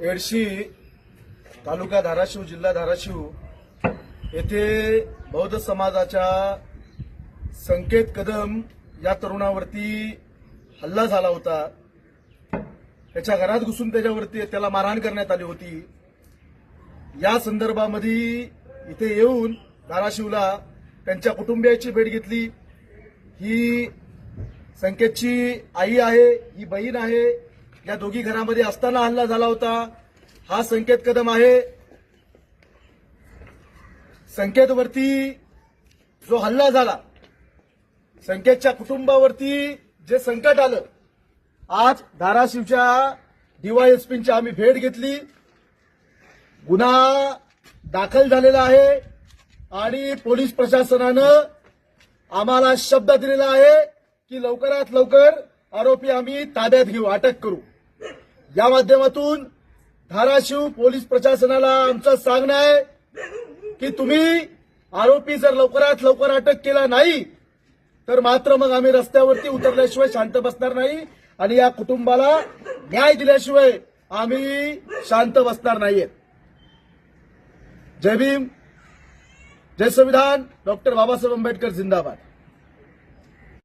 एडशी तालुका धाराशिव जिल्हा धाराशिव येथे बौद्ध समाजाच्या संकेत कदम या तरुणावरती हल्ला झाला होता. त्याच्या घरात घुसून त्याच्यावरती त्याला मारहाण करण्यात आली होती. या संदर्भामध्ये इथे येऊन धाराशिवला त्यांच्या कुटुंबियाची भेट घेतली. ही संकेतची आई आहे ही बहीण आहे या दोघी घरामध्ये असताना हल्ला झाला होता. हा संकेत कदम आहे. संकेतवरती जो हल्ला झाला संकेतच्या कुटुंबावरती जे संकट आलं आज धाराशिवच्या डीवायएसपींची आम्ही भेट घेतली. गुन्हा दाखल झालेला आहे आणि पोलीस प्रशासनानं आम्हाला शब्द दिलेला आहे की लवकरात लवकर आरोपी आम्ही ताब्यात घेऊ अटक करू. या माध्यमातून धाराशिव पोलीस प्रशासनाला आमचं सांगणं आहे की तुम्ही आरोपी जर लवकरात लवकर अटक केला नाही तर मात्र मग आम्ही रस्त्यावरती उतरल्याशिवाय शांत बसणार नाही आणि या कुटुंबाला न्याय दिल्याशिवाय आम्ही शांत बसणार नाहीये. जय भीम जय संविधान डॉक्टर बाबासाहेब आंबेडकर जिंदाबाद.